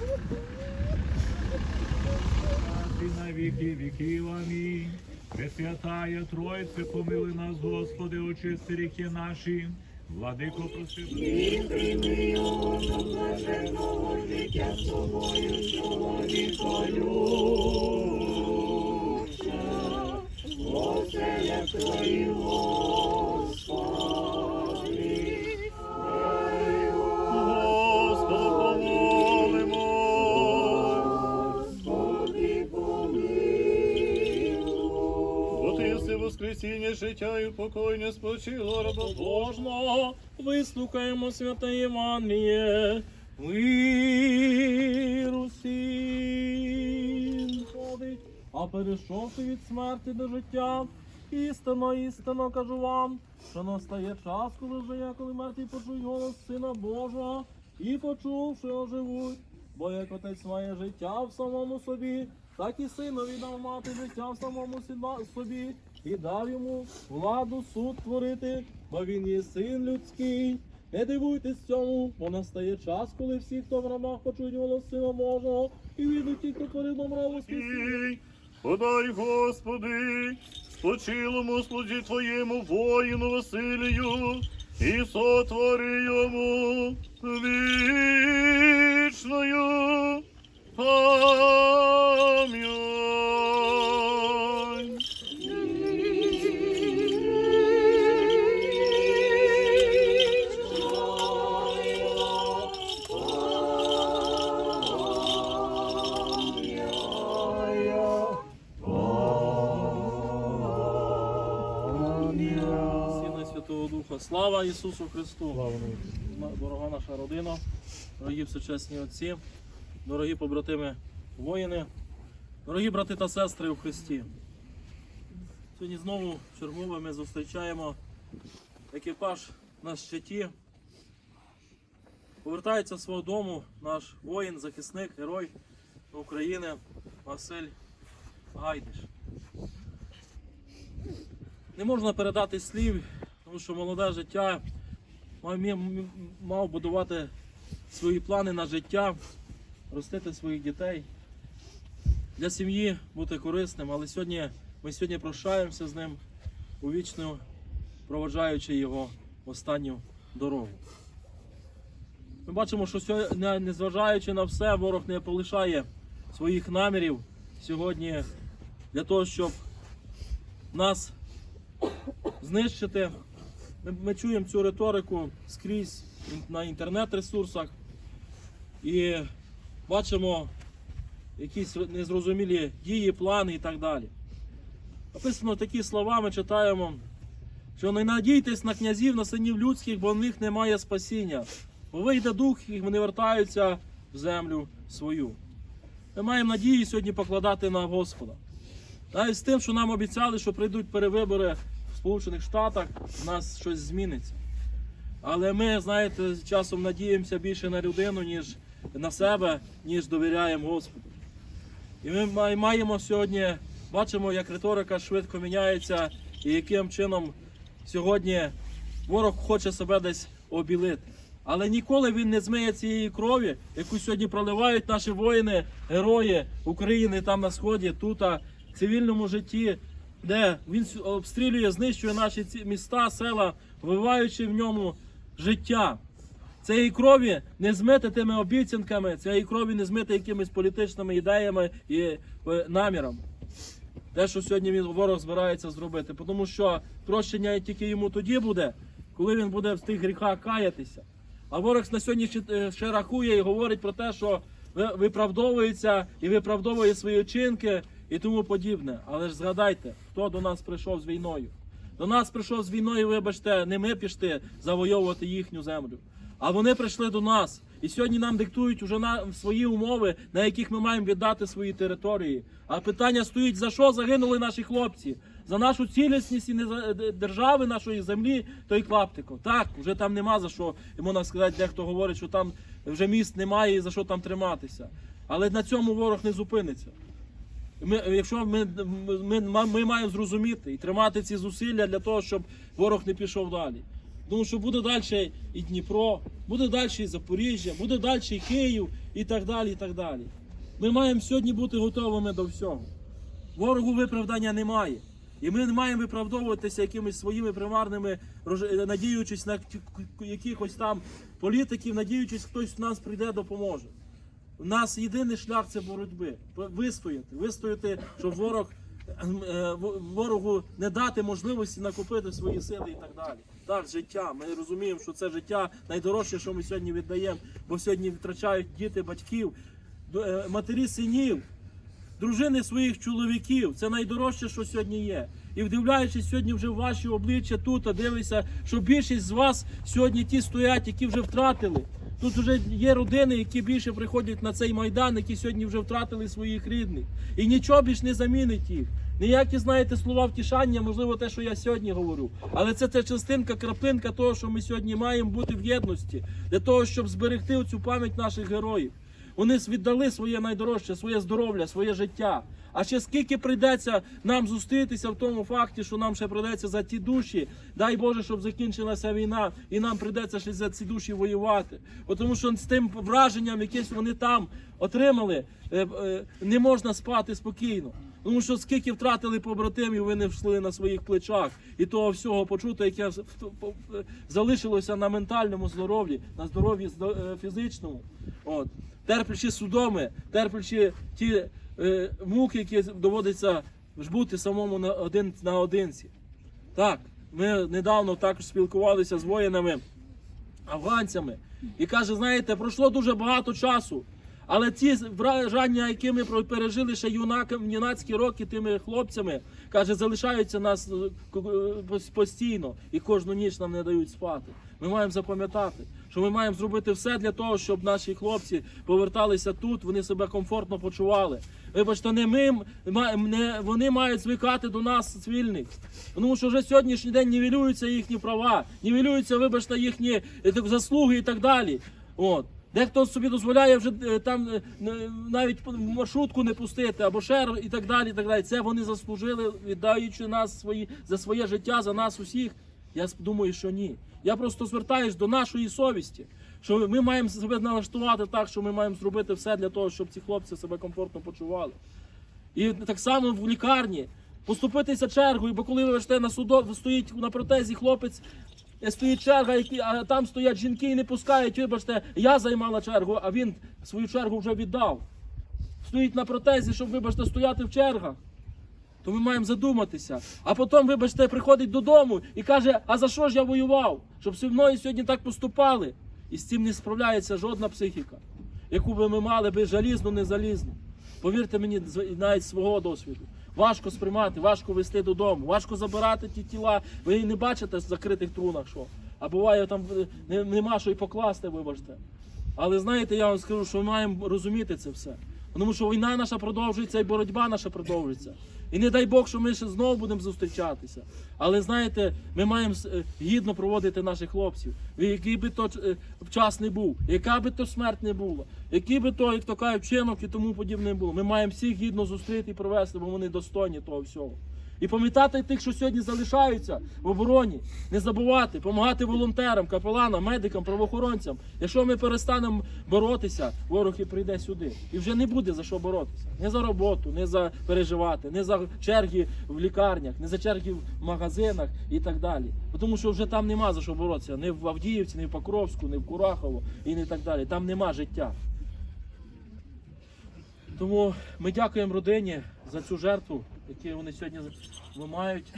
Ти. Пресвятая Тройце, помили нас, Господи, очисти ріки наші, владико проси. І прийми його до блаженного життя з тобою, чоловікою. Оселя твоєго. Воскресіння, життя і упокоєння спочило раба Божого. Вислухаємо святе Євангеліє. Миру всім ходить, а перейшовши від смерті до життя, істинно, істинно кажу вам, що настає час, коли вже я, коли мертві почують голос Сина Божого, і почувши оживуть. Бо як отець має життя в самому собі, так і синові дав мати життя в самому собі, і дав йому владу суд творити, бо він є син людський. Не дивуйтесь цьому, бо настає час, коли всі, хто в рамах почують голос Сина Божого, і відуть ті, хто творив воскресіння. Ій, Подай, Господи, спочилому слузі Твоєму воїну Василію, і сотвори йому вічною пам'ять. Слава Ісусу Христу! Дорога наша родина, дорогі всечесні отці, дорогі побратими воїни, дорогі брати та сестри у Христі. Сьогодні знову чергове ми зустрічаємо екіпаж на щиті. Повертається з свого дому наш воїн, захисник, герой України Василь Гайдиш. Не можна передати слів, тому що молоде життя мав, будувати свої плани на життя, ростити своїх дітей, для сім'ї бути корисним. Але сьогодні ми сьогодні прощаємося з ним у вічну, проводжаючи його останню дорогу. Ми бачимо, що сьо- не- незважаючи на все, ворог не полишає своїх намірів сьогодні для того, щоб нас знищити. Ми, ми чуємо цю риторику скрізь на інтернет-ресурсах і бачимо якісь незрозумілі дії, плани і так далі. Написано такі слова, ми читаємо, що не надійтесь на князів, на синів людських, бо в них немає спасіння. Бо вийде дух, і вони вертаються в землю свою. Ми маємо надію сьогодні покладати на Господа. Навіть з тим, що нам обіцяли, що прийдуть перевибори Сполучених Штатах, у нас щось зміниться. Але ми, знаєте, часом надіємося більше на людину, ніж на себе, ніж довіряємо Господу. І ми маємо сьогодні, бачимо, як риторика швидко міняється, і яким чином сьогодні ворог хоче себе десь обілити. Але ніколи він не змиє цієї крові, яку сьогодні проливають наші воїни, герої України там на сході, тут, в цивільному житті, де він обстрілює, знищує наші міста, села, вбиваючи в ньому життя. Цієї крові не змити тими обіцянками, цієї крові не змити якимись політичними ідеями і е, намірами. Те, що сьогодні він ворог збирається зробити. Тому що прощення тільки йому тоді буде, коли він буде в тих гріхах каятися. А ворог на сьогодні е, ще рахує і говорить про те, що виправдовується і виправдовує свої вчинки і тому подібне. Але ж згадайте, хто до нас прийшов з війною. До нас прийшов з війною, вибачте, не ми пішли завойовувати їхню землю. А вони прийшли до нас. І сьогодні нам диктують уже на свої умови, на яких ми маємо віддати свої території. А питання стоїть, за що загинули наші хлопці? За нашу цілісність і держави нашої землі, то й клаптико. Так, вже там нема за що, і можна сказати, дехто говорить, що там вже міст немає і за що там триматися. Але на цьому ворог не зупиниться. Ми, якщо ми, ми, ми, маємо зрозуміти і тримати ці зусилля для того, щоб ворог не пішов далі. Тому що буде далі і Дніпро, буде далі і Запоріжжя, буде далі і Київ і так далі. і так далі. Ми маємо сьогодні бути готовими до всього. Ворогу виправдання немає. І ми не маємо виправдовуватися якимись своїми примарними, надіючись на якихось там політиків, надіючись, хтось нас прийде, допоможе. У нас єдиний шлях це боротьби. Вистояти, вистояти, щоб ворог е, ворогу не дати можливості накопити свої сили і так далі. Так, життя. Ми розуміємо, що це життя найдорожче, що ми сьогодні віддаємо, бо сьогодні втрачають діти батьків, е, матері синів, дружини своїх чоловіків. Це найдорожче, що сьогодні є. І вдивляючись сьогодні вже в ваші обличчя тут, а дивися, що більшість з вас сьогодні ті стоять, які вже втратили. Тут вже є родини, які більше приходять на цей майдан, які сьогодні вже втратили своїх рідних. І нічого більш не замінить їх. Ніякі, знаєте, слова втішання, можливо, те, що я сьогодні говорю. Але це це частинка, краплинка того, що ми сьогодні маємо бути в єдності, для того, щоб зберегти цю пам'ять наших героїв. Вони віддали своє найдорожче, своє здоров'я, своє життя. А ще скільки прийдеться нам зустрітися в тому факті, що нам ще прийдеться за ті душі, дай Боже, щоб закінчилася війна, і нам прийдеться ще за ці душі воювати. Тому що з тим враженням, якесь вони там отримали, е, е, не можна спати спокійно. Тому що скільки втратили побратимів, ви не йшли на своїх плечах, і того всього почуто, яке залишилося на ментальному здоров'ї, на здоров'ї е, фізичному. От. Терплячи судоми, терплячи ті е, муки, які доводиться ж бути самому на один наодинці. Так, ми недавно також спілкувалися з воїнами афганцями. І каже, знаєте, пройшло дуже багато часу. Але ті враження, які ми пережили ще юнакам, юнацькі роки тими хлопцями, каже, залишаються нас е, е, пос- постійно і кожну ніч нам не дають спати. Ми маємо запам'ятати, що ми маємо зробити все для того, щоб наші хлопці поверталися тут, вони себе комфортно почували. Вибачте, не ми не вони мають звикати до нас цивільних. Тому що вже сьогоднішній день нівелюються їхні права, нівелюються, вибачте, їхні е, заслуги і так далі. От. Дехто собі дозволяє вже е, там е, навіть маршрутку не пустити або шер і так далі. І так далі. Це вони заслужили, віддаючи нас свої за своє життя, за нас усіх. Я думаю, що ні. Я просто звертаюсь до нашої совісті, що ми маємо себе налаштувати так, що ми маємо зробити все для того, щоб ці хлопці себе комфортно почували. І так само в лікарні поступитися чергою, бо коли ви на судо стоїть на протезі хлопець, стоїть черга, які- а там стоять жінки і не пускають. Вибачте, я займала чергу, а він свою чергу вже віддав. Стоїть на протезі, щоб, вибачте, стояти в чергах. То ми маємо задуматися. А потім, вибачте, приходить додому і каже: а за що ж я воював? Щоб зі мною сьогодні так поступали. І з цим не справляється жодна психіка, яку би ми мали би залізну, не залізну. Повірте мені, навіть свого досвіду. Важко сприймати, важко вести додому, важко забирати ті тіла. Ви і не бачите в закритих трунах, що. А буває там е, нема що й покласти, вибачте. Але знаєте, я вам скажу, що ми маємо розуміти це все. Тому що війна наша продовжується і боротьба наша продовжується. І не дай Бог, що ми ще знову будемо зустрічатися. Але знаєте, ми маємо е, гідно проводити наших хлопців. Який би то е, час не був, яка би то смерть не була, який би то, як то кажуть, вчинок і тому подібне було. Ми маємо всіх гідно зустріти і провести, бо вони достойні того всього. І пам'ятати тих, що сьогодні залишаються в обороні, не забувати, допомагати волонтерам, капеланам, медикам, правоохоронцям. Якщо ми перестанемо боротися, ворог і прийде сюди. І вже не буде за що боротися. Не за роботу, не за переживати, не за черги в лікарнях, не за черги в магазинах і так далі. Тому що вже там нема за що боротися. Не в Авдіївці, не в Покровську, не в Курахово і не так далі. Там нема життя. Тому ми дякуємо родині за цю жертву, яку вони сьогодні мають,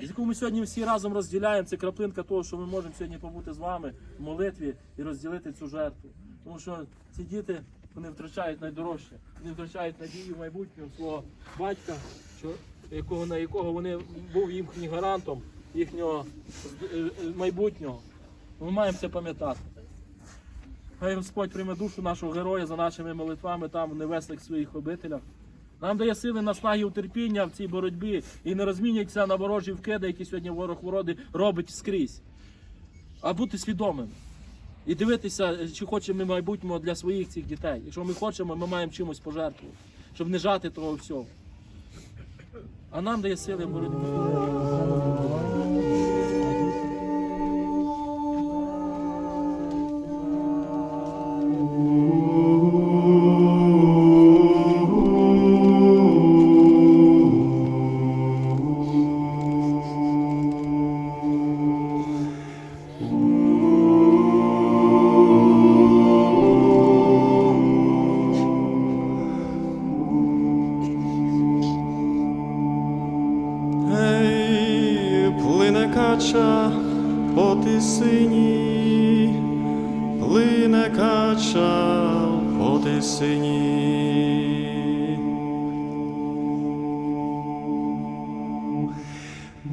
і з яку ми сьогодні всі разом розділяємо. Це краплинка того, що ми можемо сьогодні побути з вами в молитві і розділити цю жертву. Тому що ці діти вони втрачають найдорожче, вони втрачають надію в майбутнього свого батька, якого, на якого вони був їхнім гарантом їхнього е, е, майбутнього. Ми маємо це пам'ятати. Хай Господь прийме душу нашого героя за нашими молитвами там в небесних своїх обителях. Нам дає сили наснаги у терпіння в цій боротьбі і не розмінюється на ворожі вкиди, які сьогодні ворог вороди робить скрізь. А бути свідомим. І дивитися, чи хочемо ми майбутнього для своїх цих дітей. Якщо ми хочемо, ми маємо чимось пожертвувати, щоб не жати того всього. А нам дає сили в